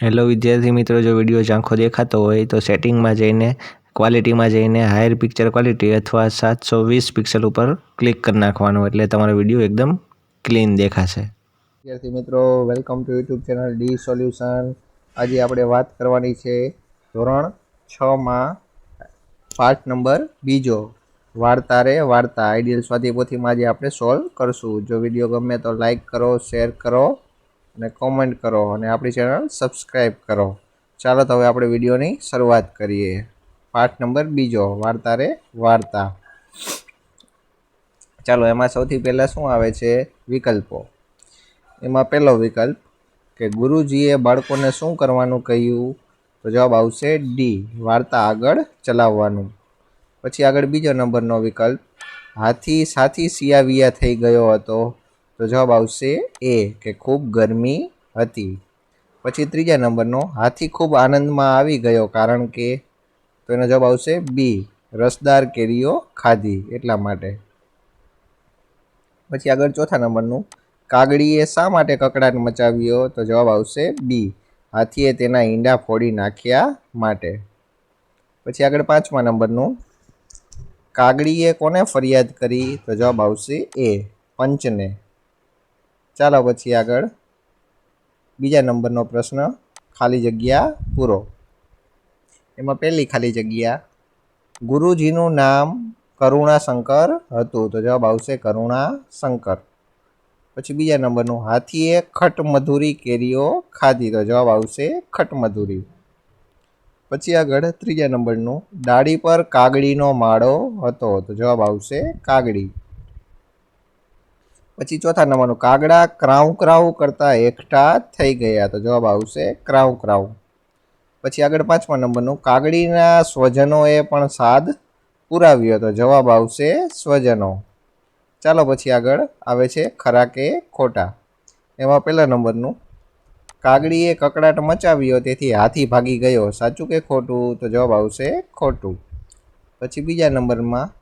Hello વિદ્યાર્થી મિત્રો, જો વીડિયો ઝાંખો દેખાતો હોય તો સેટિંગમાં જઈને ક્વોલિટીમાં જઈને હાયર પિક્ચર ક્વોલિટી અથવા સાતસો વીસ પિક્સલ ઉપર ક્લિક કરી નાખવાનું. એટલે તમારો વીડિયો એકદમ ક્લીન દેખાશે. વિદ્યાર્થી મિત્રો welcome to YouTube channel D solution આજે આપણે વાત કરવાની છે ધોરણ છમાં પાર્ટ નંબર બીજો. વાર્તા રે વાર્તા. આઈડિયલ સ્વાધ્યાય પોથીમાં આજે આપણે સોલ્વ કરશું. જો વીડિયો ગમે તો લાઈક કરો શેર કરો. અને કોમેન્ટ કરો અને આપણી ચેનલ સબસ્ક્રાઈબ કરો. ચાલો તો હવે આપણે વિડીયોની શરૂઆત કરીએ. પાઠ નંબર બીજો, વાર્તા રે વાર્તા. ચાલો, એમાં સૌથી પહેલાં શું આવે છે? વિકલ્પો. એમાં પહેલો વિકલ્પ કે ગુરુજીએ બાળકોને શું કરવાનું કહ્યું? તો જવાબ આવશે ડી વાર્તા આગળ ચલાવવાનું. પછી આગળ બીજો નંબરનો વિકલ્પ, હાથી સાથી સિયાવિયા થઈ ગયો હતો. તો જવાબ આવશે એ, કે ખૂબ ગરમી હતી. પછી ત્રીજા નંબરનો, હાથી ખૂબ આનંદમાં આવી ગયો કારણ કે, તો એનો જવાબ આવશે બી, રસદાર કેરીઓ ખાધી એટલા માટે. પછી આગળ ચોથા નંબરનું, કાગડીએ શા માટે કકડાટ મચાવ્યો? તો જવાબ આવશે બી, હાથીએ તેના ઈંડા ફોડી નાખ્યા માટે. પછી આગળ પાંચમા નંબરનું, કાગડીએ કોને ફરિયાદ કરી? તો જવાબ આવશે એ, પંચને. ચાલો પછી આગળ બીજા નંબરનો પ્રશ્ન ખાલી જગ્યા પૂરો. એમાં પહેલી ખાલી જગ્યા, ગુરુજીનું નામ કરુણાશંકર હતું. તો જવાબ આવશે કરુણાશંકર. પછી બીજા નંબરનું, હાથીએ ખટમધુરી કેરીઓ ખાધી. તો જવાબ આવશે ખટમધુરી. પછી આગળ ત્રીજા નંબરનું ડાળી પર કાગડીનો માળો હતો. તો જવાબ આવશે કાગડી. પછી ચોથા નંબરનું, કાગડા ક્રાઉ ક્રાઉ કરતા એકઠા થઈ ગયા. તો જવાબ આવશે ક્રાઉ ક્રાઉ. પછી આગળ પાંચમા નંબરનું, કાગડીના સ્વજનોએ પણ સાદ પુરાવ્યો. તો જવાબ આવશે સ્વજનો. ચાલો પછી આગળ આવે છે ખરા કે ખોટા. એમાં પહેલા નંબરનું, કાગડીએ કકડાટ મચાવ્યો તેથી હાથી ભાગી ગયો. સાચું કે ખોટું? તો જવાબ આવશે ખોટું. પછી બીજા નંબરમાં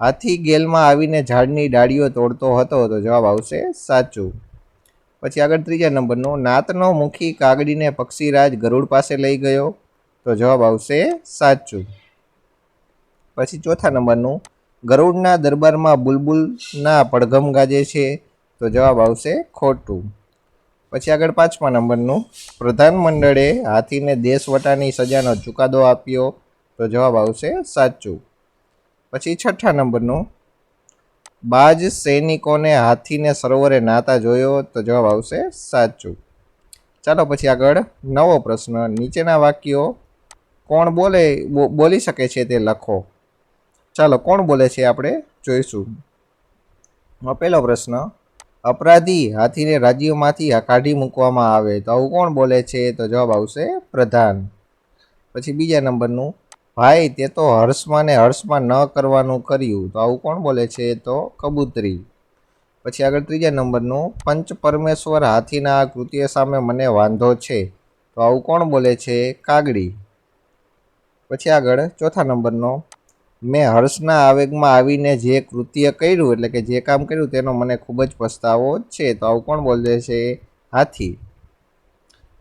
હાથી ગેલમાં આવીને ઝાડની ડાળીઓ તોડતો હતો તો જવાબ આવશે, સાચું. પછી આગળ ત્રીજા નંબરનો, નાતનો મુખી કાગડીને પક્ષીરાજ ગરુડ પાસે લઈ ગયો તો જવાબ આવશે, સાચું. પછી ચોથા નંબરનું, ગરુડના દરબારમાં બુલબુલના પડઘમ ગાજે છે તો જવાબ આવશે, ખોટું. પછી આગળ પાંચમા નંબરનું, પ્રધાનમંડળે હાથીને દેશવટાની સજાનો ચુકાદો આપ્યો તો જવાબ આવશે, સાચું. પછી છઠ્ઠા નંબરનું. બાજ સૈનિકોને હાથીને સરોવરે નાતા જોયો તો જવાબ આવશે સાચું. ચાલો પછી આગળ નવો પ્રશ્ન. નીચેના વાક્યો કોણ બોલે બોલી શકે છે તે લખો. ચાલો કોણ બોલે છે આપણે જોઈશું. પહેલો પ્રશ્ન. અપરાધી હાથીને રાજ્યમાંથી કાઢી મૂકવામાં આવે તો આવું કોણ બોલે છે તો જવાબ આવશે પ્રધાન. પછી બીજા નંબરનું. ભાઈ, તે તો હર્ષમાં ને હર્ષમાં ન કરવાનું કર્યું. તો આવું કોણ બોલે છે? તો કબૂતરી. પછી આગળ ત્રીજા નંબરનું, પંચ પરમેશ્વર હાથીના આ કૃત્ય સામે મને વાંધો છે. તો આવું કોણ બોલે છે? કાગડી. પછી આગળ ચોથા નંબરનો, મેં હર્ષના આવેગમાં આવીને જે કૃત્ય કર્યું, એટલે કે જે કામ કર્યું તેનો મને ખૂબ જ પસ્તાવો છે. તો આવું કોણ બોલે છે? હાથી.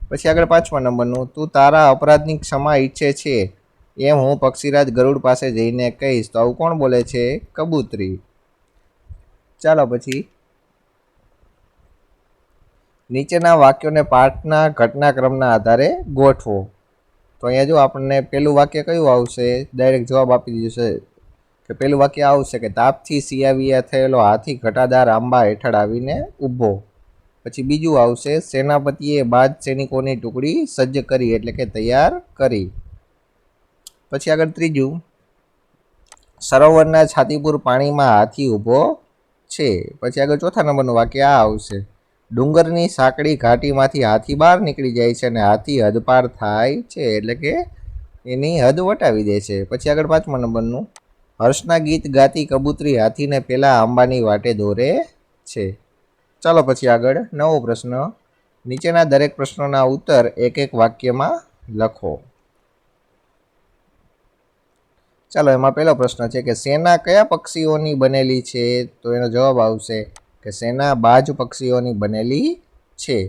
પછી આગળ પાંચમા નંબરનું, તું તારા અપરાધની ક્ષમા ઈચ્છે છે. એમ હું પક્ષીરાજ ગરુડ પાસે જઈને કહીશ, તો આવું કોણ બોલે છે? કબૂતરી. ચાલો પછી. નીચેના વાક્યોને પાઠના ઘટનાક્રમના આધારે ગોઠવો. તો અહીંયા જો આપણને પેલું વાક્ય કયું આવશે, ડાયરેક્ટ જવાબ આપી દીધો છે કે પહેલું વાક્ય આવશે કે તાપથી સિયાવિયા થયેલો હાથી ઘટાદાર આંબા હેઠળ આવીને ઊભો. પછી બીજું આવશે, સેનાપતિએ બાદ સૈનિકોની ટુકડી સજ્જ કરી, એટલે કે તૈયાર કરી. પછી આગળ ત્રીજું. સરોવરના છાતીપુર પાણીમાં હાથી ઊભો છે. પછી આગળ ચોથા નંબરનું વાક્ય આ આવશે. ડુંગરની સાંકડી ઘાટીમાંથી હાથી બહાર નીકળી જાય છે અને હાથી હદપાર થાય છે એટલે કે એની હદ વટાવી દે છે. પછી આગળ પાંચમા નંબરનું. હર્ષના ગીત ગાતી કબૂતરી હાથીને પહેલાં આંબાની વાટે દોરે છે. ચાલો પછી આગળ નવો પ્રશ્ન. નીચેના દરેક પ્રશ્નોના ઉત્તર એક એક વાક્યમાં લખો. ચાલો, એમાં પહેલો પ્રશ્ન છે કે સેના કયા પક્ષીઓની બનેલી છે? તો એનો જવાબ આવશે કે સેના બાજ પક્ષીઓની બનેલી છે.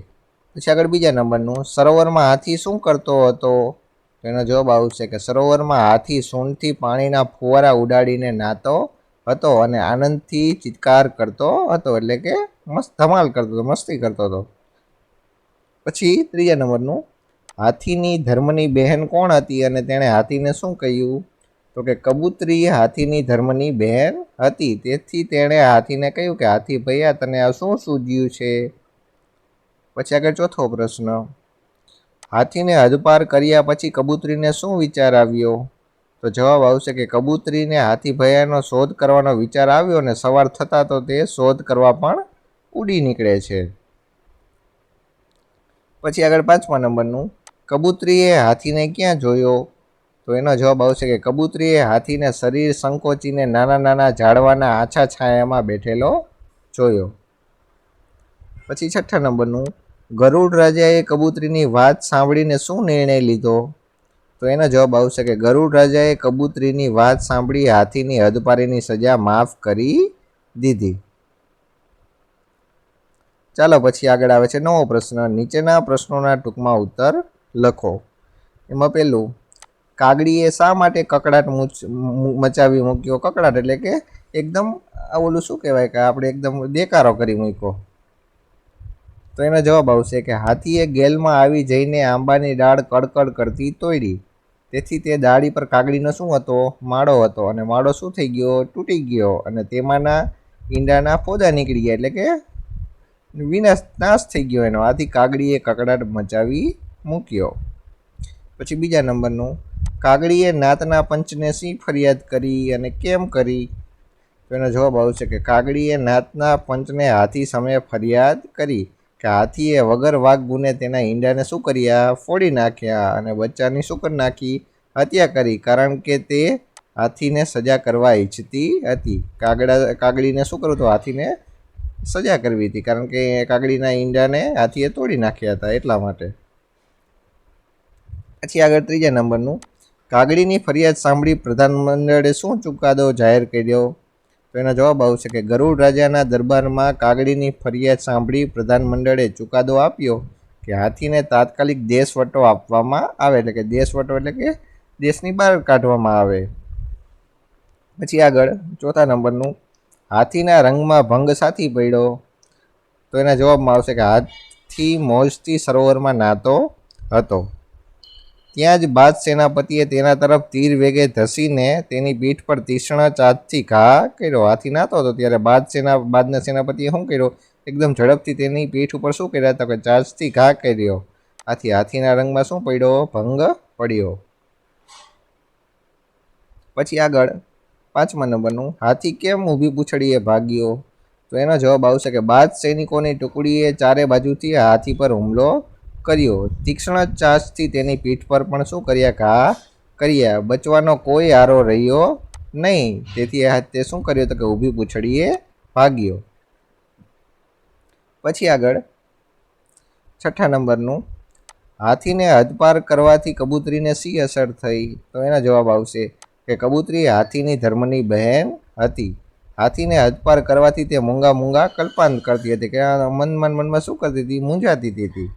પછી આગળ બીજા નંબરનું, સરોવરમાં હાથી શું કરતો હતો? તો એનો જવાબ આવશે કે સરોવરમાં હાથી સૂંઢથી પાણીના ફુવારા ઉડાડીને નાતો હતો અને આનંદથી ચિત્કાર કરતો હતો, એટલે કે મસ્ત, ધમાલ કરતો હતો, મસ્તી કરતો હતો. પછી ત્રીજા નંબરનું, હાથીની ધર્મની બહેન કોણ હતી અને તેણે હાથીને શું કહ્યું? તો કે કબૂતરી હાથીની ધર્મની બહેન હતી. તેથી તેણે હાથીને કહ્યું કે, હાથી ભૈયા, તને આ શું સૂજ્યું છે? પછી આગળ ચોથો પ્રશ્ન, હાથીને હદપાર કર્યા પછી કબૂતરીને શું વિચાર આવ્યો? તો જવાબ આવશે કે, કબૂતરીને હાથી ભૈયાનો શોધ કરવાનો વિચાર આવ્યો અને સવાર થતાં તો તે શોધ કરવા પણ ઉડી નીકળે છે. પછી આગળ પાંચમા નંબરનું, કબૂતરીએ હાથીને ક્યાં જોયો? તો એનો જવાબ આવશે કે કબૂતરીએ હાથીને શરીર સંકોચીને નાના નાના ઝાડવાના આછા છાયામાં બેઠેલો જોયો. પછી છઠ્ઠા નંબરનું, ગરુડ રાજાએ કબૂતરીની વાત સાંભળીને શું નિર્ણય લીધો? તો એનો જવાબ આવશે કે ગરુડ રાજાએ કબૂતરીની વાત સાંભળી હાથીની હદપારીની સજા માફ કરી દીધી. ચાલો પછી આગળ આવે છે નવો પ્રશ્ન. નીચેના પ્રશ્નોના ટૂંકમાં ઉત્તર લખો. એમાં પહેલું કાગડીએ શા માટે કકડાટ મચાવી મૂક્યો? કકડાટ એટલે કે એકદમ ઓલું શું કહેવાય કે આપણે એકદમ દેકારો કરી મૂક્યો. તો એનો જવાબ આવશે કે હાથીએ ગેલમાં આવી જઈને આંબાની ડાળ કડકડ કરતી તોડી. તેથી તે ડાળી પર કાગડીનો શું હતો? માળો હતો અને માળો શું થઈ ગયો? તૂટી ગયો અને તેમાંના ઈંડાના ફોદા નીકળી ગયા એટલે કે વિનાશ, નાશ થઈ ગયો એનો. આથી કાગડીએ કકડાટ મચાવી મૂક્યો. પછી બીજા નંબરનું કાગડીએ નાતના પંચને શી ફરિયાદ કરી અને કેમ કરી? તો એનો જવાબ આવશે કે કાગડીએ નાતના પંચને હાથી સામે ફરિયાદ કરી કે હાથીએ વગર વાઘ ગુને તેના ઈંડાને શું કર્યા? ફોડી નાખ્યા અને બચ્ચાની શું કરી નાખી, હત્યા કરી, કારણ કે તે હાથીને સજા કરવા ઈચ્છતી હતી. કાગડા, કાગડીને શું કરવું તો હાથીને સજા કરવી હતી, કારણ કે કાગડીના ઈંડાને હાથીએ તોડી નાખ્યા હતા એટલા માટે. પછી આગળ ત્રીજા નંબરનું. કાગડીની ફરિયાદ સાંભળી પ્રધાનમંડળે શું ચુકાદો જાહેર કર્યો? તો એનો જવાબ આવશે કે ગરુડ રાજાના દરબારમાં કાગડીની ફરિયાદ સાંભળી પ્રધાનમંડળે ચુકાદો આપ્યો કે હાથીને તાત્કાલિક દેશવટો આપવામાં આવે, એટલે કે દેશવટો એટલે કે દેશની બહાર કાઢવામાં આવે. પછી આગળ ચોથા નંબરનું, હાથીના રંગમાં ભંગ સાથી પડ્યો. તો એના જવાબમાં આવશે કે હાથી મોજથી સરોવરમાં નાતો હતો. ત્યાં જ બાદ સેનાપતિએ તેના તરફ તીર વેગે ધસીને તેની પીઠ પર તીક્ષ્ણ ચાંચથી ઘા કર્યો. હાથી નાતો હતો ત્યારે બાદ સેના બાદના સેનાપતિએ શું કર્યો? એકદમ ઝડપથી તેની પીઠ ઉપર શું કર્યા તો કે ચાંચથી ઘા કર્યો. આથી હાથીના રંગમાં શું પડ્યો? ભંગ પડ્યો. પછી આગળ, પાંચમા નંબરનું, હાથી કેમ ઊભી પૂછડીએ ભાગ્યો? તો એનો જવાબ આવશે કે બાદ સૈનિકોની ટુકડીએ ચારે બાજુથી હાથી પર હુમલો કર્યો. તીક્ષ્ણ ચાંચથી તેની પીઠ પર પણ શું કર્યા ઘા કર્યા. બચવાનો કોઈ આરો રહ્યો નહીં. તેથી આ તે શું કર્યું તો કે ઊભી પૂંછડીએ ભાગ્યો. પછી આગળ. છઠ્ઠા નંબરનું. હાથીને હદપાર કરવાથી કબૂતરીને શી અસર થઈ? તો એનો જવાબ આવશે કે કબૂતરી હાથીની ધર્મની બહેન હતી. હાથીને હદપાર કરવાથી તે મૂંગા મૂંગા કલ્પાંત કરતી હતી. કે મન ને મનમાં શું કરતી હતી? મૂંઝાતી હતી.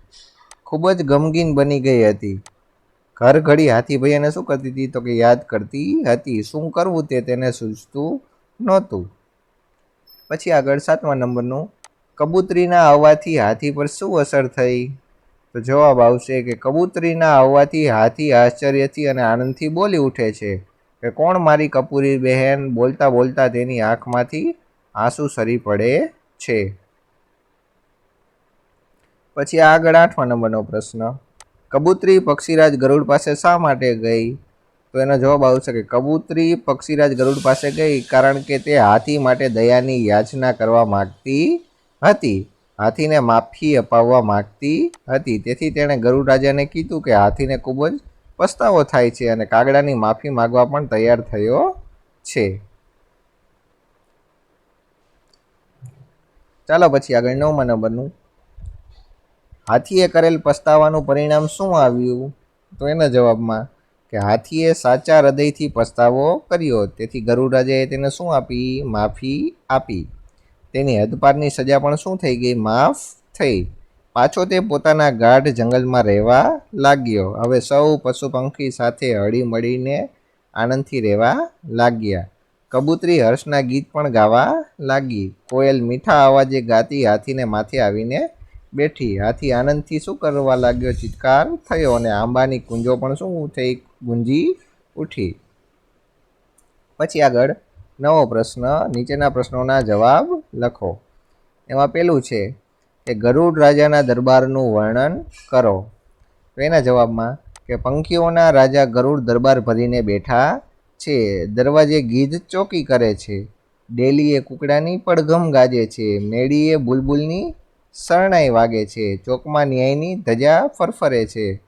ખૂબ જ ગમગીન બની ગઈ હતી. ઘર ઘડી હાથી ભૈયાને શું કરતી હતી? તો કે યાદ કરતી હતી, શું કરવું તે તેને સૂઝતું નહોતું. પછી આગળ સાતમા નંબરનું, કબૂતરીના આવવાથી હાથી પર શું અસર થઈ? તો જવાબ આવશે કે કબૂતરીના આવવાથી હાથી આશ્ચર્યથી અને આનંદથી બોલી ઉઠે છે કે કોણ મારી કપૂરી બહેન બોલતા બોલતા તેની આંખમાંથી આંસુ સરી પડે છે? પછી આગળ આઠમા નંબરનો પ્રશ્ન, કબૂતરી પક્ષીરાજ ગરુડ પાસે શા માટે ગઈ? તો એનો જવાબ આવશે કે, કબૂતરી પક્ષીરાજ ગરુડ પાસે ગઈ કારણ કે તે હાથી માટે દયાની યાચના કરવા માગતી હતી. હાથીને માફી અપાવવા માગતી હતી. તેથી તેણે ગરુડ રાજાને કીધું કે, હાથીને ખૂબ જ પસ્તાવો થાય છે અને કાગડાની માફી માગવા પણ તૈયાર થયો છે. ચાલો, પછી આગળ નવમા નંબરનું હાથીએ કરેલ પસ્તાવાનું પરિણામ શું આવ્યું? તો એના જવાબમાં કે હાથીએ સાચા હૃદયથી પસ્તાવો કર્યો. તેથી ગરુડરાજાએ તેને શું આપી? માફી આપી. તેની હદપારની સજા પણ શું થઈ ગઈ? માફ થઈ. પાછો તે પોતાના ગાઢ જંગલમાં રહેવા લાગ્યો. હવે સૌ પશુ પંખી સાથે હળી મળીને આનંદથી રહેવા લાગ્યા. કબૂતરી હર્ષના ગીત પણ ગાવા લાગી. કોયલ મીઠા અવાજે ગાતી હાથીને માથે આવીને બેઠી હાથી આનંદથી શું કરવા લાગ્યો? ચિત્કાર થયો અને આંબાની કુંજો પણ શું થઈ? ગુંજી ઉઠી. પછી આગળ નવો પ્રશ્ન, નીચેના પ્રશ્નોના જવાબ લખો. એમાં પેલું છે કે ગરુડ રાજાના દરબારનું વર્ણન કરો. તો એના જવાબમાં કે પંખીઓના રાજા ગરુડ દરબાર ભરીને બેઠા છે. દરવાજે ગીધ ચોકી કરે છે. ડેલીએ કુકડાની પડઘમ ગાજે છે. મેડીએ બુલબુલની શરણાઈ વાગે છે. ચોકમાં ન્યાયની ધજા ફરફરે છે.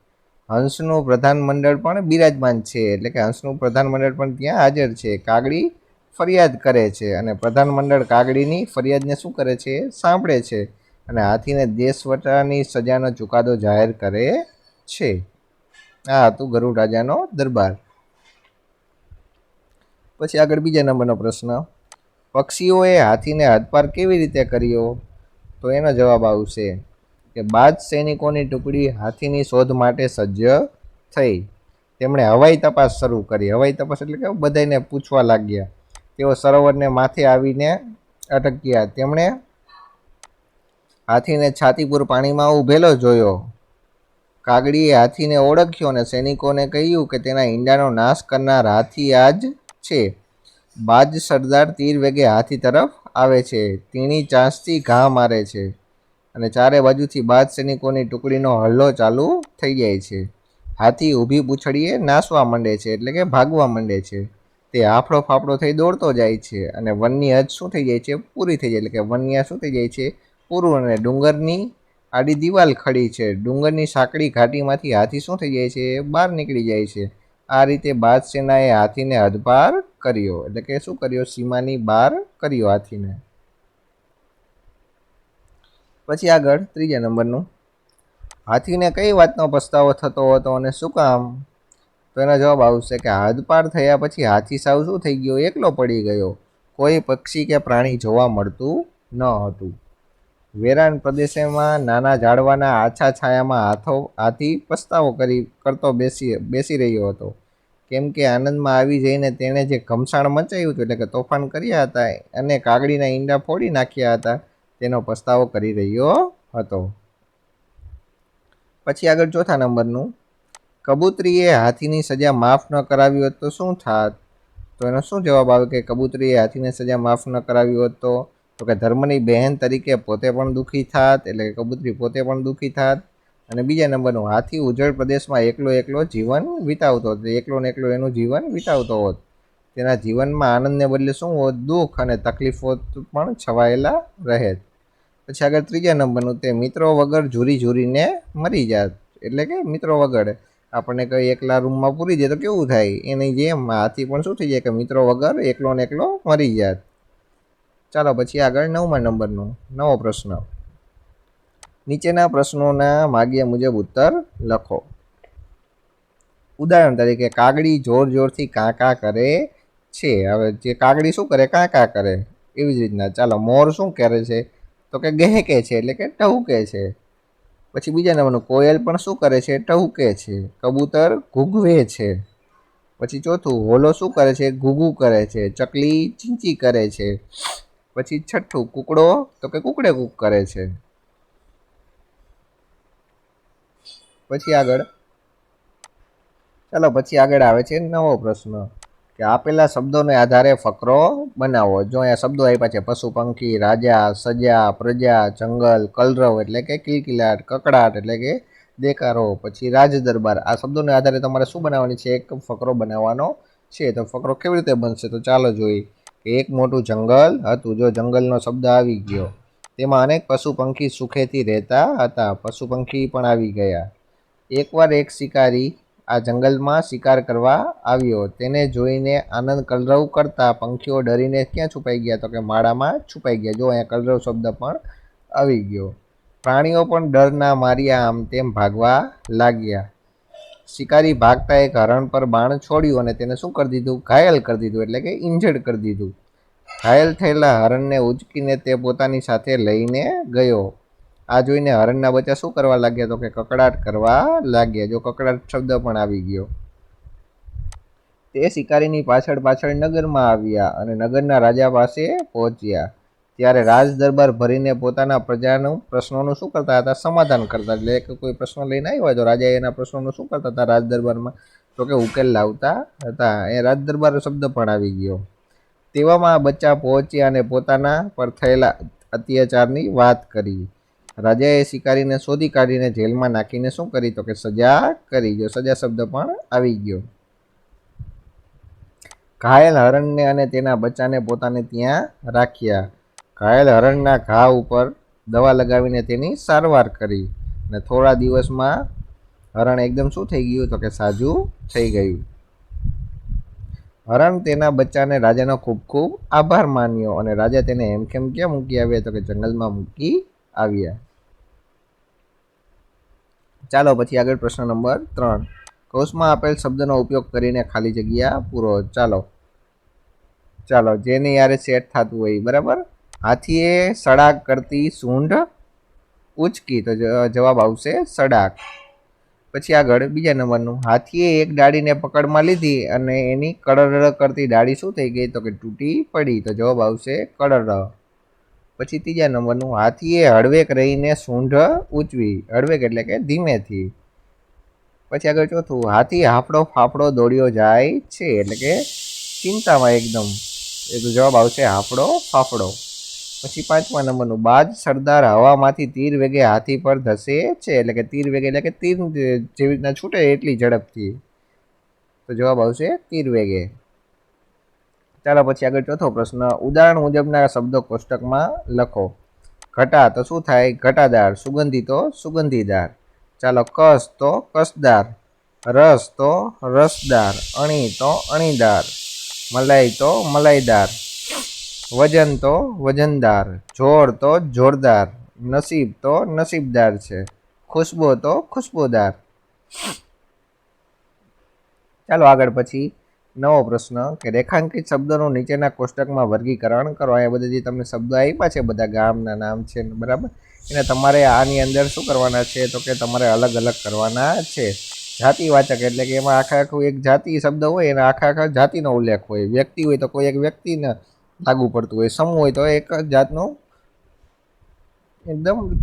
હંસનું પ્રધાનમંડળ પણ બિરાજમાન છે. એટલે કે હંસનું પ્રધાનમંડળ પણ ત્યાં હાજર છે? કાગડી ફરિયાદ કરે છે અને પ્રધાનમંડળ કાગડીની ફરિયાદને શું કરે છે? સાંભળે છે અને હાથીને દેશવટાની સજાનો ચુકાદો જાહેર કરે છે. આ હતું ગરુડ રાજાનો દરબાર. પછી આગળ બીજા નંબરનો પ્રશ્ન. પક્ષીઓએ હાથીને હદપાર કેવી રીતે કર્યો? તો એનો જવાબ આવશે કે બાદ સૈનિકોની ટુકડી હાથીની શોધ માટે સજ્જ થઈ. તેમણે હવાઈ તપાસ શરૂ કરી. હવાઈ તપાસ એટલે કે બધાને પૂછવા લાગ્યા. તેઓ સરોવરને માથે આવીને અટક્યા. તેમણે હાથીને છાતીપુર પાણીમાં ઊભેલો જોયો. કાગડીએ હાથીને ઓળખ્યો અને સૈનિકોને કહ્યું કે તેના ઈંડાનો નાશ કરનાર હાથી આ જ છે. બાજ સરદાર તીર વેગે હાથી તરફ આવે છે. તીણી ચાંચથી ઘા મારે છે. અને ચારે બાજુથી બાદ સૈનિકોની ટુકડીનો હલ્લો ચાલુ થઈ જાય છે. હાથી ઊભી પૂંછડીએ નાસવા માંડે છે એટલે કે ભાગવા માંડે છે. તે હાફળો ફાફડો થઈ દોડતો જાય છે અને વનની હદ શું થઈ જાય છે પૂરી થઈ જાય. એટલે કે વનની શું થઈ જાય છે? પૂરું અને ડુંગરની આડી દિવાલ ખડી છે. ડુંગરની સાંકડી ઘાટીમાંથી હાથી શું થઈ જાય છે? બહાર નીકળી જાય છે. આ રીતે બાદસેનાએ હાથીને હદપાર કર્યો. એટલે કે શું કર્યો? સીમાની બહાર કર્યો હાથીને. પછી આગળ ત્રીજા નંબરનું. હાથીને કઈ વાતનો પસ્તાવો થતો હતો અને શું કામ? તો એનો જવાબ આવશે કે હદપાર થયા પછી હાથી સાવ શું થઈ ગયો? એકલો પડી ગયો. કોઈ પક્ષી કે પ્રાણી જોવા મળતું ન હતું. વેરાન પ્રદેશમાં નાના ઝાડવાના આછા છાયામાં હાથો, હાથી પસ્તાવો કરી, કરતો બેસી બેસી રહ્યો હતો. કેમ કે આનંદમાં આવી જઈને તેણે જે ઘમસાણ મચાવ્યું હતું, એટલે કે તોફાન કર્યા હતા અને કાગડીના ઈંડા ફોડી નાખ્યા હતા, તેનો પસ્તાવો કરી રહ્યો હતો. પછી આગળ ચોથા નંબરનું. કબૂતરીએ હાથીની સજા માફ ન કરાવી હોત તો શું થાત? તો એનો શું જવાબ આવે કે કબૂતરીએ હાથીને સજા માફ ન કરાવી હોત તો? તો કે ધર્મની બહેન તરીકે પોતે પણ દુઃખી થાત, એટલે કબૂતરી પોતે પણ દુઃખી થાત. અને બીજા નંબરનું, હાથી ઉજળ પ્રદેશમાં એકલો એકલો જીવન વિતાવતો હતો. એકલો ને એકલો એનું જીવન વિતાવતો હોત. તેના જીવનમાં આનંદને બદલે શું હોત? દુઃખ અને તકલીફો પણ છવાયેલા રહે. પછી આગળ ત્રીજા નંબરનું, તે મિત્રો વગર ઝૂરી ઝૂરીને મરી જાત. એટલે કે મિત્રો વગર. આપણને કંઈ એકલા રૂમમાં પૂરી જાય તો કેવું થાય? એની જેમ હાથી પણ શું થઈ જાય? કે મિત્રો વગર એકલો ને એકલો મરી જાત. ચાલો પછી આગળ નવમા નંબરનો, નવો પ્રશ્ન. નીચેના પ્રશ્નોના માગ્યા મુજબ ઉત્તર લખો. ઉદાહરણ તરીકે, કાગડી જોર જોરથી કાં કાં કરે છે. હવે જે કાગડી શું કરે? કાં કાં કરે. એવી જ રીતના. ચાલો, મોર શું કરે છે? તો કે ગહેકે છે, એટલે કે ટહુકે છે. પછી બીજા નંબરનું, કોયલ પણ શું કરે છે? ટહુકે છે. કબૂતર ઘૂઘવે છે. પછી ચોથું, હોલો શું કરે છે? ઘૂઘું કરે છે. ચકલી ચીંચી કરે છે. પછી છઠ્ઠું કુકડો, તો કે કુકડે કૂક કરે છે. પછી આગળ. ચાલો, પછી આગળ આવે છે નવો પ્રશ્ન, કે આપેલા શબ્દોને આધારે ફકરો બનાવો. જો અહીંયા શબ્દો આપ્યા છે, પશુ, પંખી, રાજા, સજા, પ્રજા, જંગલ, કલરવ એટલે કે કિલકિલાટ, કકડાટ એટલે કે દેકારો, પછી રાજ દરબાર. આ શબ્દોને આધારે તમારે શું બનાવવાની છે? એક ફકરો બનાવવાનો છે. તો ફકરો કેવી રીતે બનશે? તો ચાલો જોઈએ. કે એક મોટું જંગલ હતું. જો જંગલનો શબ્દ આવી ગયો. તેમાં અનેક પશુ પંખી સુખેથી રહેતા હતા. પશુ પંખી પણ આવી ગયા. એકવાર એક શિકારી આ જંગલમાં શિકાર કરવા આવ્યો. તેને જોઈને આનંદ કલરવ કરતા પંખીઓ ડરીને ક્યાં છુપાઈ ગયા? તો કે માળામાં છુપાઈ ગયા. જો અહીંયા કલરવ શબ્દ પણ આવી ગયો. પ્રાણીઓ પણ ડરના માર્યા આમ તેમ ભાગવા લાગ્યા. શિકારી ભાગતા એક હરણ પર બાણ છોડ્યું અને તેને શું કરી દીધું? ઘાયલ કરી દીધું, એટલે કે ઇન્જર્ડ કરી દીધું. ઘાયલ થયેલા હરણને ઉચકીને તે પોતાની સાથે લઈને ગયો. આ જોઈને હરણના બચ્ચા શું કરવા લાગ્યા તો કે કકડાટ કરવા લાગ્યા, જો કકડાટ શબ્દ પણ આવી ગયો. તે શિકારીની પાછળ પાછળ નગરમાં આવ્યા અને નગરના રાજા પાસે પહોંચ્યા. ત્યારે રાજ દરબાર ભરીને પોતાના પ્રજાનું પ્રશ્નોનું શું કરતા હતા? સમાધાન કરતા. એટલે કે કોઈ પ્રશ્ન લઈને આવ્યો હોય તો રાજા એના પ્રશ્નોનું શું કરતા હતા રાજ દરબારમાં તો કે ઉકેલ લાવતા હતા. એ રાજ દરબાર શબ્દ પણ આવી ગયો. તેવામાં બચ્ચા પહોંચ્યા અને પોતાના પર થયેલા અત્યાચારની વાત કરી. રાજાએ શિકારીને શોધી કાઢીને જેલમાં નાખીને શું કરી? તો કે સજા કરી ગયો. સજા શબ્દ પણ આવી ગયો. ઘાયલ હરણને અને તેના બચ્ચાને પોતાને ત્યાં રાખ્યા. ઘાયલ હરણના ઘા ઉપર દવા લગાવીને તેની સારવાર કરી. અને થોડા દિવસમાં હરણ એકદમ શું થઈ ગયું તો કે સાજું થઈ ગયું. હરણ તેના બચ્ચાને રાજાનો ખૂબ ખૂબ આભાર માન્યો અને રાજા તેને હેમખેમ ક્યાં મૂકી આવ્યા તો કે જંગલમાં મૂકી આવ્યા. ચાલો પછી આગળ પ્રશ્ન નંબર ત્રણ. કૌશમાં આપેલ શબ્દનો ઉપયોગ કરીને ખાલી જગ્યા પૂરો. ચાલો. ચાલો, જેને યારે સેટ થતું હોય, બરાબર? હાથીએ સડાક કરતી સૂંઢ ઉચકી તો જવાબ આવશે સડાક. પછી આગળ બીજા નંબરનું. હાથીએ એક ડાળીને પકડમાં લીધી અને એની કડર કરતી ડાળી શું થઈ ગઈ તો કે તૂટી પડી તો જવાબ આવશે કડર પછી ત્રીજા નંબરનું. હાથીએ હળવેક રહીને સૂંઢ ઉચવી. હળવેક એટલે કે ધીમેથી. પછી આગળ ચોથું. હાથી હાફડો ફાફડો દોડ્યો જાય છે એટલે કે ચિંતામાં એકદમ. એ તો જવાબ આવશે હાફડો ફાફડો. પછી પાંચમા નંબરનું, બાજ સરદાર હવામાંથી તીર વેગે હાથી પર ધસે છે. એટલે કે તીર વેગે, એટલે કે તીર જેવી રીતના છૂટે એટલી ઝડપથી. તો જવાબ આવશે તીર વેગે. ચાલો પછી આગળ ચોથો પ્રશ્ન. ઉદાહરણ મુજબના શબ્દો કોષ્ટકમાં લખો. ઘટા તો શું થાય? ઘટાદાર સુગંધી તો સુગંધીદાર. ચાલો કસ તો કસદાર, રસ તો રસદાર, અણી તો અણીદાર, મલાઈ તો મલાઈદાર. વજન તો વજનદાર, જોર તો જોરદાર, નસીબ તો નસીબદાર છે, ખુશ્બો તો ખુશ્બોદાર. ચાલો આગળ પછી નવો પ્રશ્ન કે રેખાંકિત શબ્દોનું નીચેના કોષ્ટકમાં વર્ગીકરણ કરો. એ બધા જે તમને શબ્દો આપ્યા છે, બધા ગામના નામ છે, બરાબર? એને તમારે આની અંદર શું કરવાના છે? તો કે તમારે અલગ અલગ કરવાના છે. જાતિવાચક એટલે કે એમાં આખા આખું એક જાતિ શબ્દ હોય, એના આખા આખા જાતિનો ઉલ્લેખ હોય. વ્યક્તિ હોય તો કોઈ એક વ્યક્તિને લાગુ પડતું હોય. સમૂહ હોય તો એક જ જાતનું એકદમ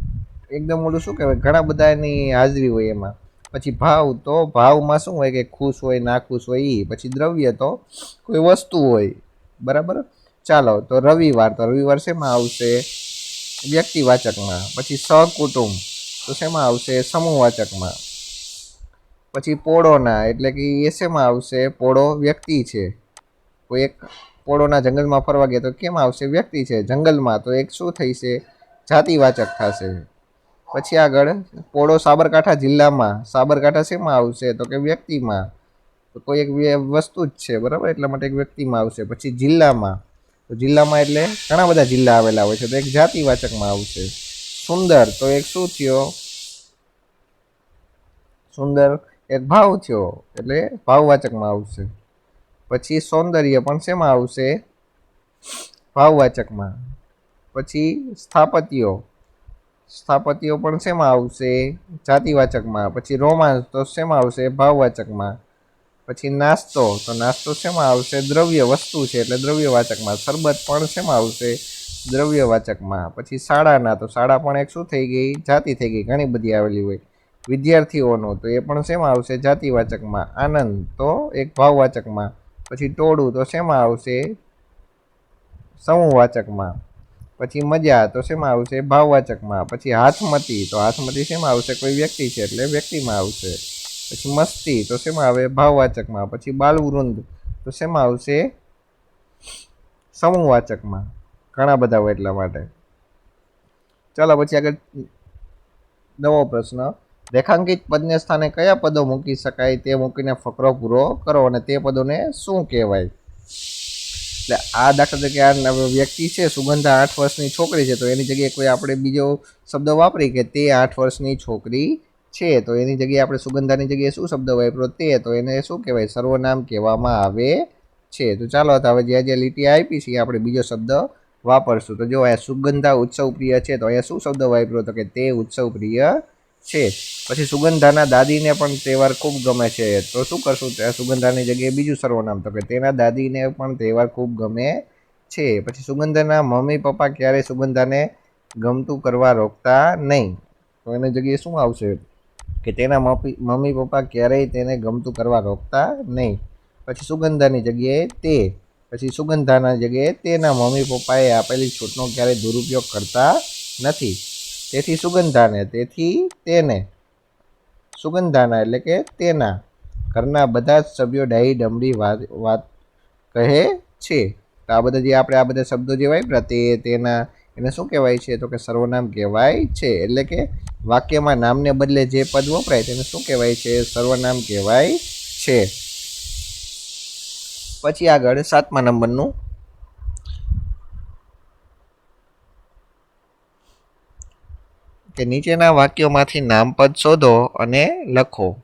એકદમ ઓલું શું કહેવાય, ઘણા બધાની હાજરી હોય એમાં. પછી ભાવ તો ભાવમાં શું હોય કે ખુશ હોય, ના ખુશ હોય એ પછી દ્રવ્ય તો કોઈ વસ્તુ હોય. બરાબર? ચાલો, તો રવિવાર તો રવિવાર શેમાં આવશે? વ્યક્તિવાચકમાં. પછી સહકુટુંબ, તો શેમાં આવશે? સમૂહવાચકમાં. પછી પોળોના, એટલે કે એ શેમાં આવશે? પોળો વ્યક્તિ છે. કોઈ એક પોળોના જંગલમાં ફરવા ગયા, તો કેમ આવશે? વ્યક્તિ છે જંગલમાં, તો એક શું થઈ છે જાતિવાચક થશે. પછી આગળ, પોળો સાબરકાંઠા જિલ્લામાં, સાબરકાંઠા શેમાં આવશે? તો કે વ્યક્તિમાં. તો કોઈ એક વસ્તુ જ છે, બરાબર? એટલા માટે એક વ્યક્તિમાં આવશે. પછી જિલ્લામાં. તો જિલ્લામાં એટલે ઘણા બધા જિલ્લા આવેલા હોય છે, તો એક જાતિવાચકમાં આવશે. સુંદર, તો એક શું થયો? સુંદર એક ભાવ થયો, એટલે ભાવવાચકમાં આવશે. પછી સૌંદર્ય પણ શેમાં આવશે? ભાવવાચકમાં પછી સ્થાપત્યો. સ્થાપત્યો પણ શેમાં આવશે? જાતિવાચકમાં. પછી રોમાંસ તો શેમાં આવશે? ભાવવાચકમાં. પછી નાસ્તો. તો નાસ્તો શેમાં આવશે? દ્રવ્ય વસ્તુ છે એટલે દ્રવ્યવાચકમાં. શરબત પણ શેમાં આવશે? દ્રવ્યવાચકમાં. પછી શાળાના. તો શાળા પણ એક શું થઈ ગઈ? જાતિ થઈ ગઈ. ઘણી બધી આવેલી હોય. વિદ્યાર્થીઓનું. તો એ પણ શેમાં આવશે? જાતિવાચકમાં. આનંદ તો એક ભાવવાચકમાં. પછી ટોળું તો શેમાં આવશે? સમૂહવાચકમાં પછી મજા તો શેમાં આવશે? ભાવવાચકમાં. પછી હાથમતી તો હાથમતી શેમાં આવશે? કોઈ વ્યક્તિ છે એટલે વ્યક્તિમાં આવશે. પછી મસ્તી તો શેમાં આવે? ભાવવાચકમાં. પછી બાલવૃંદ તો શેમાં આવશે? સમૂહવાચકમાં ઘણા બધા હોય એટલા માટે. ચાલો, પછી આગળ નવો પ્રશ્ન. રેખાંકિત પદને સ્થાને કયા પદો મૂકી શકાય તે મૂકીને ફકરો પૂરો કરો અને તે પદોને શું કહેવાય? એટલે આ દાખલા તરીકે આ વ્યક્તિ છે, સુગંધા આઠ વર્ષની છોકરી છે, તો એની જગ્યાએ કોઈ આપણે બીજો શબ્દ વાપરી કે તે આઠ વર્ષની છોકરી છે, તો એની જગ્યાએ આપણે સુગંધાની જગ્યાએ શું શબ્દ વાપરો તે, તો એને શું કહેવાય? સર્વનામ કહેવામાં આવે છે. તો ચાલો હવે જ્યાં જ્યાં લીટી આપી છે આપણે બીજો શબ્દ વાપરશું. તો જો અહીંયા સુગંધા ઉત્સવ પ્રિય છે, તો અહીંયા શું શબ્દ વાપર્યો તો કે તે ઉત્સવ પ્રિય છે. પછી સુગંધાના દાદીને પણ તહેવાર ખૂબ ગમે છે. તો શું કરશું? સુગંધાની જગ્યાએ બીજું સર્વનામ તો કે તેના દાદીને પણ તહેવાર ખૂબ ગમે છે. પછી સુગંધાના મમ્મી પપ્પા ક્યારેય સુગંધાને ગમતું કરવા રોકતા નહીં. તો એની જગ્યાએ શું આવશે? કે તેના મમ્મી પપ્પા ક્યારેય તેને ગમતું કરવા રોકતા નહીં. પછી સુગંધાની જગ્યાએ તે. પછી સુગંધાના જગ્યાએ તેના મમ્મી પપ્પાએ આપેલી છૂટનો ક્યારેય દુરુપયોગ કરતા નથી. તેથી સુગંધાને, તેથી તેને. સુગંધાના એટલે કે તેના. ઘરના બધા જ સભ્યો ડાહી, ડમરી, વાત વાત કહે છે. તો આ બધા જે આપણે, આ બધા શબ્દો જે વાપર્યા તે, તેના, એને શું કહેવાય છે? તો કે સર્વનામ કહેવાય છે. એટલે કે વાક્યમાં નામને બદલે જે પદ વપરાય તેને શું કહેવાય છે? સર્વનામ કહેવાય છે. પછી આગળ સાતમા નંબરનું. કે નીચેના વાક્યોમાંથી નામપદ શોધો અને લખો.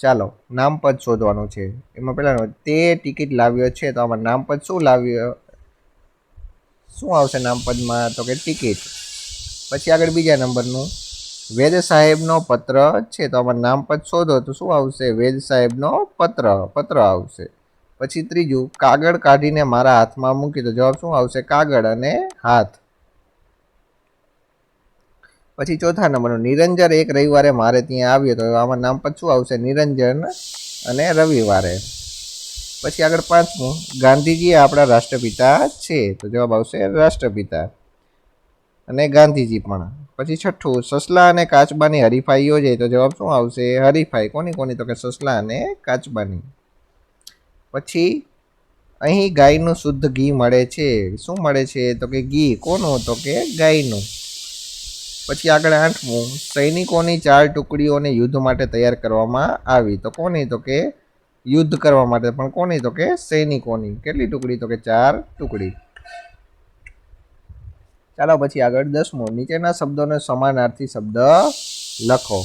ચાલો, નામપદ શોધવાનું છે. એમાં પહેલાં તે ટિકિટ લાવ્યો છે. તો આમાં નામપદ શું લાવ્યો? શું આવશે નામપદમાં? તો કે ટિકિટ. પછી આગળ બીજા નંબરનું, વેદ સાહેબનો પત્ર છે. તો આમાં નામપદ શોધો તો શું આવશે? વેદ સાહેબનો પત્ર. પત્ર આવશે. પછી ત્રીજું, કાગળ કાઢીને મારા હાથમાં મૂકી. તો જવાબ શું આવશે? કાગળ અને હાથ. પછી ચોથા નંબરનું, નિરંજન એક રવિવારે મારે ત્યાં આવ્યો તો આમાં નામ પછું આવશે? નિરંજન અને રવિવારે. પછી આગળ પાંચમું, ગાંધીજી આપણા રાષ્ટ્રપિતા છે. તો જવાબ આવશે રાષ્ટ્રપિતા. અને ગાંધીજી પણ. પછી છઠ્ઠું, સસલા અને કાચબાની હરીફાઈ યોજાય તો જવાબ શું આવશે? હરીફાઈ. કોની કોની? તો કે સસલા અને કાચબાની. પછી અહીં ગાયનું શુદ્ધ ઘી મળે છે. શું મળે છે? તો કે ઘી. કોનું? તો કે ગાયનું. પછી આગળ આઠમું, સૈનિકોની ચાર ટુકડીઓને યુદ્ધ માટે તૈયાર કરવામાં આવી. તો કોની? તો કે યુદ્ધ કરવા માટે. પણ કોની? તો કે સૈનિકોની. કેટલી ટુકડી? તો કે ચાર ટુકડી. ચાલો પછી આગળ દસમું. નીચેના શબ્દોને સમાનાર્થી શબ્દ લખો.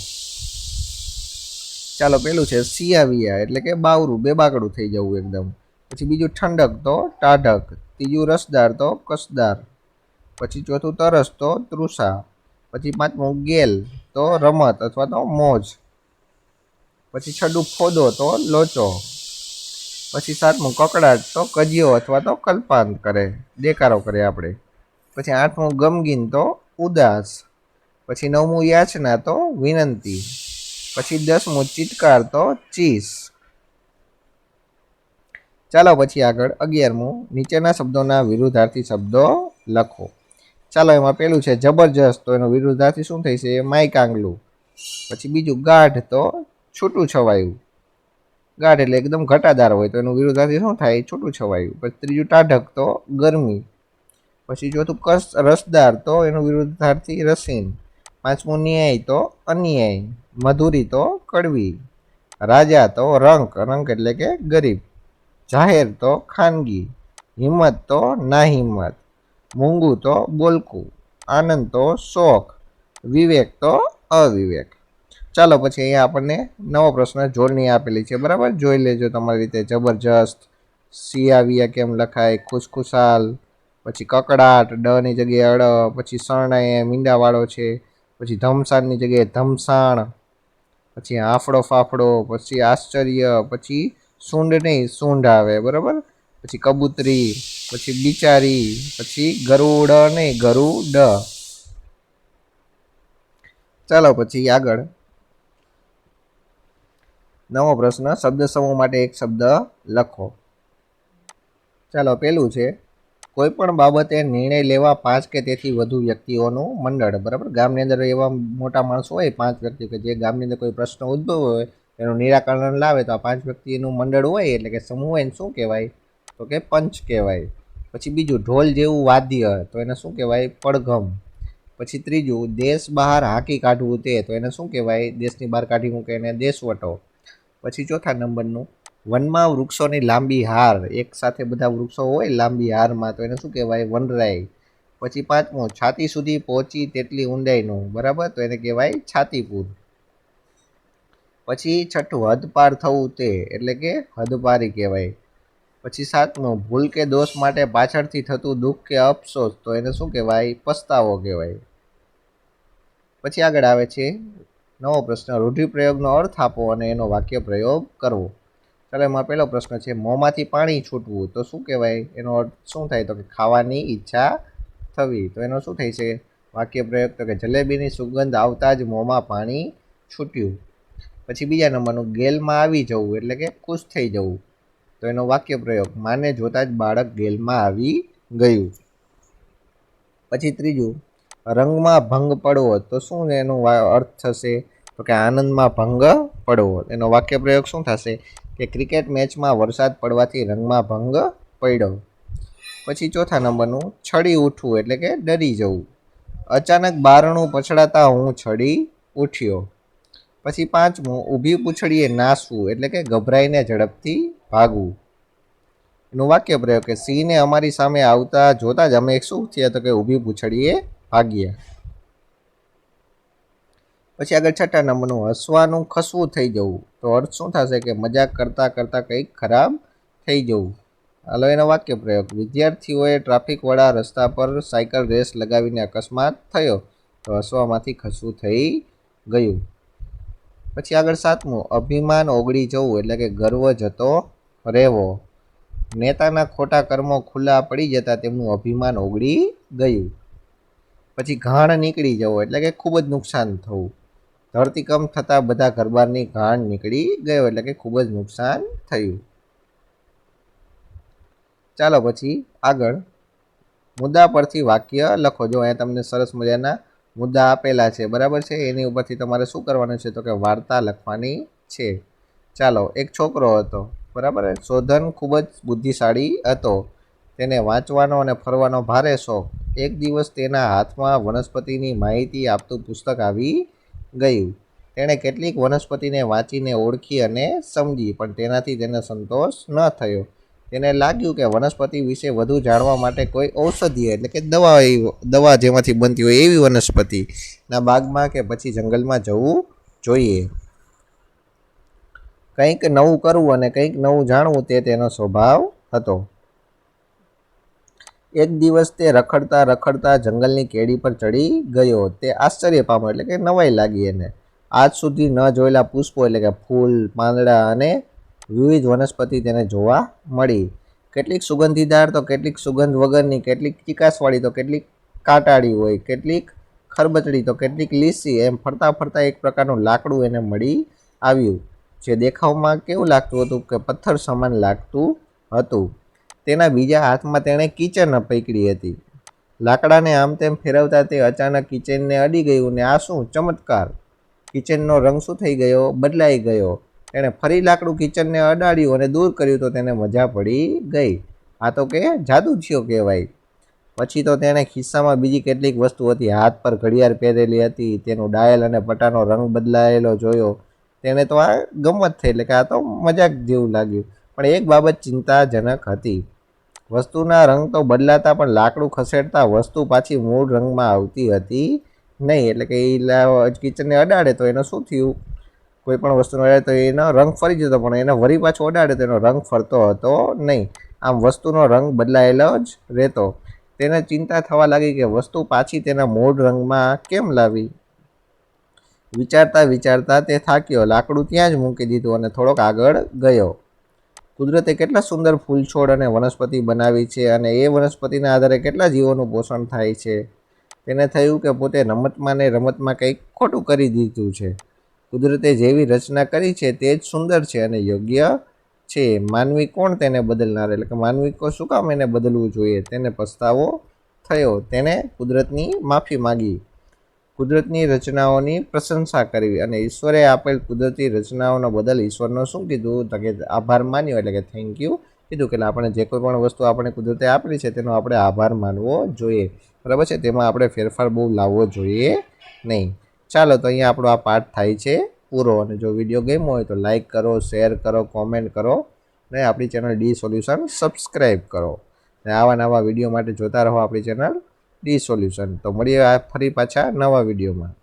ચાલો, પેલું છે સિયાવિયા એટલે કે બાવરું, બેબાકડું થઈ જવું એકદમ. પછી બીજું ઠંડક, તો ટાઢક. ત્રીજું રસદાર, તો કસદાર. પછી ચોથું તરસ, તો તૃષા. પછી પાંચમું ગેલ તો રમત અથવા તો મોજ. પછી છઠ્ઠું ફોદો તો લોચો. પછી સાતમું કકડાટ તો કજિયો અથવા તો કલ્પાંત કરે, દેકારો કરે આપણે. પછી આઠમું ગમગીન તો ઉદાસ. પછી નવમું યાચના તો વિનંતી. પછી દસમું ચિત્કાર તો ચીસ. ચાલો પછી આગળ અગિયારમું. નીચેના શબ્દોના વિરુદ્ધાર્થી શબ્દો લખો. ચાલો, એમાં પેલું છે, જબરજસ્ત. તો એનો વિરુદ્ધાર્થી શું થઈ છે માઇક આંગલું પછી બીજું ગાઢ તો છૂટું છવાયું. ગાઢ એટલે એકદમ ઘટાદાર હોય તો એનું વિરુદ્ધાર્થી શું થાય? છૂટું છવાયું. પછી ત્રીજું ટાઢક તો ગરમી. પછી ચોથું કસ, રસદાર તો એનું વિરુદ્ધાર્થી રસીન. પાંચમું ન્યાય તો અન્યાય. મધુરી તો કડવી. રાજા તો રંક. રંક એટલે કે ગરીબ. જાહેર તો ખાનગી. હિંમત તો ના હિંમત મૂંગું તો બોલકું, આનંદ તો શોખ, વિવેક તો અવિવેક. ચાલો પછી અહીંયા આપણને નવો પ્રશ્ન જોડણી આપેલી છે, બરાબર? જોઈ લેજો તમારી રીતે જબરજસ્ત સિયાવિયા કેમ લખાય, ખુશખુશાલ, પછી કકડાટ, ડની જગ્યાએ અડ, પછી શરણાઈ મીંડાવાળો છે, પછી ધમસાણની જગ્યાએ ધમસાણ, પછી હાફડો ફાફડો પછી આશ્ચર્ય, પછી સૂંઢ નહીં, સૂંઢ આવે, બરાબર? પછી કબૂતરી, પછી બિચારી, પછી ગરુડ નહીં ગરુડ. ચાલો પછી આગળ. નવો પ્રશ્ન, શબ્દ સમૂહ માટે એક શબ્દ લખો. ચાલો, પેલું છે કોઈ પણ બાબતે નિર્ણય લેવા પાંચ કે તેથી વધુ વ્યક્તિઓનું મંડળ, બરાબર? ગામની અંદર એવા મોટા માણસો હોય, પાંચ વ્યક્તિ કે જે ગામની અંદર કોઈ પ્રશ્ન ઉદ્ભવ હોય, એનું નિરાકરણ લાવે તો આ પાંચ વ્યક્તિનું મંડળ હોય, એટલે કે સમૂહ એને શું કહેવાય? તો કે પંચ કહેવાય. પછી બીજું ઢોલ જેવું વાદ્ય, તો એને શું કહેવાય? પડઘમ. પછી ત્રીજું, દેશ બહાર હાંકી કાઢવું તે, તો એને શું કહેવાય? દેશની બહાર કાઢી મૂકે એને દેશવટો પછી ચોથા નંબરનું, વનમાં વૃક્ષોની લાંબી હાર. એક સાથે બધા વૃક્ષો હોય લાંબી હારમાં, તો એને શું કહેવાય? વનરાય. પછી પાંચમું, છાતી સુધી પહોંચી તેટલી ઊંડાઈનું. બરાબર? તો એને કહેવાય છાતીપુર. પછી છઠ્ઠું હદપાર થવું તે, એટલે કે હદપારી કહેવાય. પછી સાતમો, ભૂલ કે દોષ માટે પાછળથી થતું દુઃખ કે અફસોસ, તો એને શું કહેવાય? પસ્તાવો કહેવાય. પછી આગળ આવે છે નવો પ્રશ્ન, રૂઢિપ્રયોગનો અર્થ આપો અને એનો વાક્ય પ્રયોગ કરવો. ચાલો, એમાં પહેલો પ્રશ્ન છે, મોંમાંથી પાણી છૂટવું, તો શું કહેવાય? એનો અર્થ શું થાય? તો કે ખાવાની ઈચ્છા થવી. તો એનો શું થાય છે? વાક્ય પ્રયોગ, તો કે જલેબીની સુગંધ આવતા જ મોંમાં પાણી છૂટ્યું. પછી બીજા નંબરનું, ગેલમાં આવી જવું, એટલે કે ખુશ થઈ જવું. તો એનો વાક્ય પ્રયોગ, માને જોતા જ બાળક ગેલમાં આવી ગયું. પછી ત્રીજું, રંગમાં ભંગ પડવો તો શું એનો અર્થ થશે? તો કે, આનંદમાં ભંગ પડવો. એનો વાક્ય પ્રયોગ શું થશે? કે ક્રિકેટ મેચમાં વરસાદ પડવાથી રંગમાં ભંગ પડ્યો. પછી ચોથા નંબરનું, છડી ઉઠવું એટલે કે ડરી જવું. અચાનક બારણું પછડાતા હું છડી ઉઠ્યો. પછી પાંચમું, ઊભી પૂછડીએ નાસવું એટલે કે ગભરાઈને ઝડપથી ભાગવું. એનું વાક્ય પ્રયોગ કે સિંહને અમારી સામે આવતા જોતા જ અમે શું થયા તો કે ઊભી પૂછડીએ ભાગ્યા પછી આગળ છઠ્ઠા નંબરનું, હસવાનું ખસવું થઈ જવું. તો અર્થ શું થશે કે મજાક કરતાં કરતાં કંઈક ખરાબ થઈ જવું. હાલો એનો વાક્ય પ્રયોગ. વિદ્યાર્થીઓએ ટ્રાફિકવાળા રસ્તા પર સાયકલ રેસ લગાવીને અકસ્માત થયો તો હસવામાંથી ખસવું થઈ ગયું. પછી આગળ સાતમું, અભિમાન ઓગળી જવું એટલે કે ગર્વ જતો રહેવો નેતાના ખોટા કર્મો ખુલ્લા પડી જતા તેમનું અભિમાન ઓગળી ગયું. પછી ઘાણ નીકળી જવો એટલે કે ખૂબ જ નુકસાન થવું. ધરતીકંપ થતાં બધા ઘરબારની ઘાણ નીકળી ગયો એટલે કે ખૂબ જ નુકસાન થયું. ચાલો પછી આગળ મુદ્દા પરથી વાક્ય લખો. જો અહીંયા તમને સરસ મજાના મુદ્દા આપેલા છે, બરાબર છે? એની ઉપરથી તમારે શું કરવાનું છે તો કે વાર્તા લખવાની છે. ચાલો, એક છોકરો હતો. બરાબર શોધન ખૂબ જ બુદ્ધિશાળી હતો. તેને વાંચવાનો અને ફરવાનો ભારે શોખ. એક દિવસ તેના હાથમાં વનસ્પતિની માહિતી આપતું પુસ્તક આવી ગયું. તેણે કેટલીક વનસ્પતિને વાંચીને ઓળખી અને સમજી, પણ તેનાથી તેને સંતોષ ન થયો. તેને લાગ્યું કે વનસ્પતિ વિશે વધુ જાણવા માટે કોઈ ઔષધિ એટલે કે દવા દવા જેમાંથી બનતી હોય એવી વનસ્પતિના બાગમાં કે પછી જંગલમાં જવું જોઈએ. કંઈક નવું કરવું અને કંઈક નવું જાણવું તે તેનો સ્વભાવ હતો. એક દિવસ તે રખડતા રખડતા જંગલની કેડી પર ચડી ગયો. તે આશ્ચર્ય પામ્યો એટલે કે નવાઈ લાગી એને. આજ સુધી ન જોયેલા પુષ્પો એટલે કે ફૂલ, પાંદડા અને વિવિધ વનસ્પતિ તેને જોવા મળી. કેટલીક સુગંધીદાર તો કેટલીક સુગંધ વગરની, કેટલીક ચીકાસવાળી તો કેટલીક કાંટાળી હોય, કેટલીક ખરબચડી તો કેટલીક લીસી, એમ ફરતા ફરતા એક પ્રકારનું લાકડું એને મળી આવ્યું. જે દેખાવમાં કેવું લાગતું હતું કે પથ્થર સમાન લાગતું હતું. તેના બીજા હાથમાં તેણે કિચન પકડી હતી. લાકડાને આમ તેમ ફેરવતા તે અચાનક કિચનને અડી ગયું ને આ શું ચમત્કાર? કિચનનો રંગ શું થઈ ગયો? બદલાઈ ગયો. તેણે ફરી લાકડું કિચનને અડાડ્યું અને દૂર કર્યું તો તેને મજા પડી ગઈ. આ તો કે જાદુ થયો કહેવાય. પછી તો તેણે ખિસ્સામાં બીજી કેટલીક વસ્તુ હતી. હાથ પર ઘડિયાળ પહેરેલી હતી. તેનું ડાયલ અને પટાનો રંગ બદલાયેલો જોયો. તેને તો આ ગમત થઈ એટલે કે આ તો મજાક જેવું લાગ્યું. પણ એક બાબત ચિંતાજનક હતી. વસ્તુના રંગ તો બદલાતા પણ લાકડું ખસેડતા વસ્તુ પાછી મૂળ રંગમાં આવતી હતી નહીં. એટલે કે એ કિચનને અડાડે તો એનું શું થયું? કોઈ પણ વસ્તુનો અડાડે તો એનો રંગ ફરી જતો, પણ એને વરી પાછો અડાડે તો એનો રંગ ફરતો હતો નહીં. આમ વસ્તુનો રંગ બદલાયેલો જ રહેતો. તેને ચિંતા થવા લાગી કે વસ્તુ પાછી તેના મૂળ રંગમાં કેમ લાવી? વિચારતા વિચારતા તે થાક્યો. લાકડું ત્યાં જ મૂકી દીધું અને થોડોક આગળ ગયો. કુદરતે કેટલા સુંદર ફૂલ છોડ અને વનસ્પતિ બનાવી છે અને એ વનસ્પતિના આધારે કેટલા જીવોનું પોષણ થાય છે. તેને થયું કે પોતે રમતમાં ને રમતમાં કંઈક ખોટું કરી દીધું છે. કુદરતે જેવી રચના કરી છે તે જ સુંદર છે અને યોગ્ય છે. માનવી કોણ તેને બદલનાર? એટલે કે માનવી કો શું કામ એને બદલવું જોઈએ? તેને પસ્તાવો થયો. તેને કુદરતની માફી માગી. કુદરતની રચનાઓની પ્રશંસા કરવી અને ઈશ્વરે આપેલ કુદરતી રચનાઓનો બદલ ઈશ્વરનો શું કીધું? તો કે આભાર માન્યો એટલે કે થેન્ક યુ કીધું કે આપણે જે કોઈ પણ વસ્તુ આપણે કુદરતે આપેલી છે તેનો આપણે આભાર માનવો જોઈએ. બરાબર છે? તેમાં આપણે ફેરફાર બહુ લાવવો જોઈએ નહીં. ચાલો, તો અહીંયા આપણો આ પાઠ થાય છે પૂરો અને જો વીડિયો ગમ્યો હોય તો લાઈક કરો શેર કરો કોમેન્ટ કરો અને આપણી ચેનલ ડી સોલ્યુશન સબસ્ક્રાઈબ કરો. ને આવા નવા વીડિયો માટે જોતા રહો આપણી ચેનલ ડી સોલ્યુશન. તો મળીએ આ ફરી પાછા નવા વિડીયોમાં.